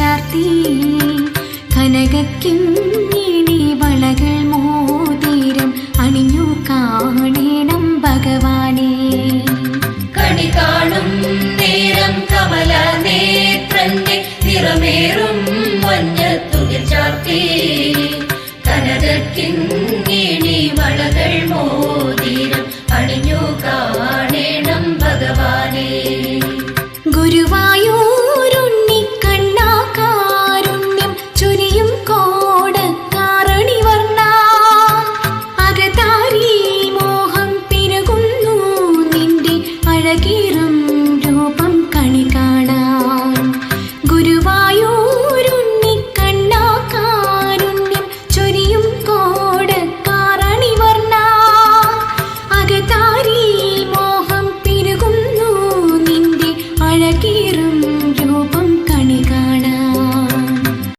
ചാർത്തി. കനകക്കിം വളകൾ മോ quiero